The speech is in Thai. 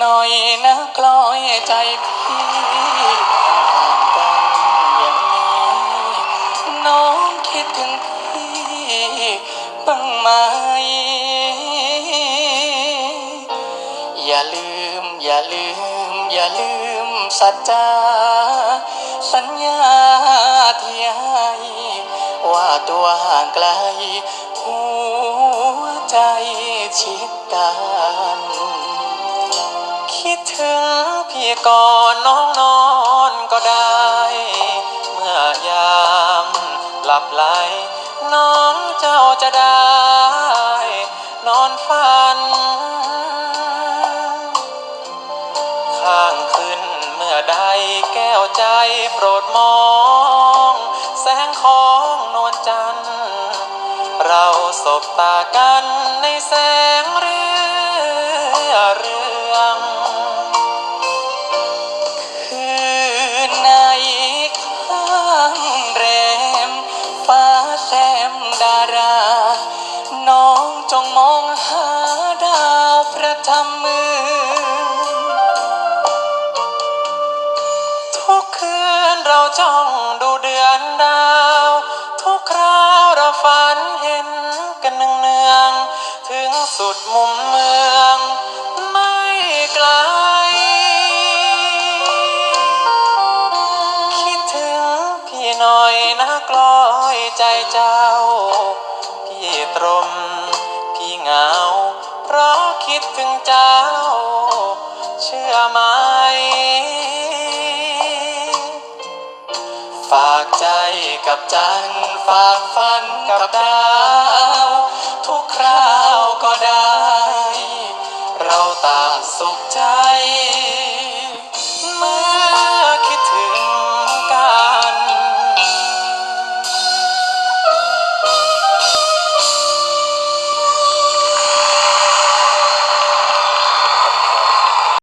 หน่อยนะกลอยใจพี่กันอย่างนี้น้องคิดถึงพี่บ้างไหม อย่าลืม อย่าลืม อย่าลืมสัจจาสัญญาที่ให้ว่าตัวห่างไกลหัวใจชิดกัน ถึงพี่ก่อนน้องนอนก็ได้ เมื่อยามหลับไหล น้องเจ้าจะได้ นอนฝัน ข้างขึ้นเมื่อใดแก้วใจโปรดมอง แสงของนวลจันทร์เราสบตากันในแสง จงมองหาดาวประจำมือ ทุกคืนเราจ้องดูเดือนดาว ทุกคราวเราฝันเห็นกันเนืองๆถึงสุดมุมเมือง ไม่ไกล คิดถึงพี่หน่อยนะกลอยใจเจ้า พี่ตรม เหงา เพราะคิดถึงเจ้า เชื่อไหม ฝากใจกับจันฝากฝันกับดาว ทุกคราวก็ได้ เราต่างสุขใจ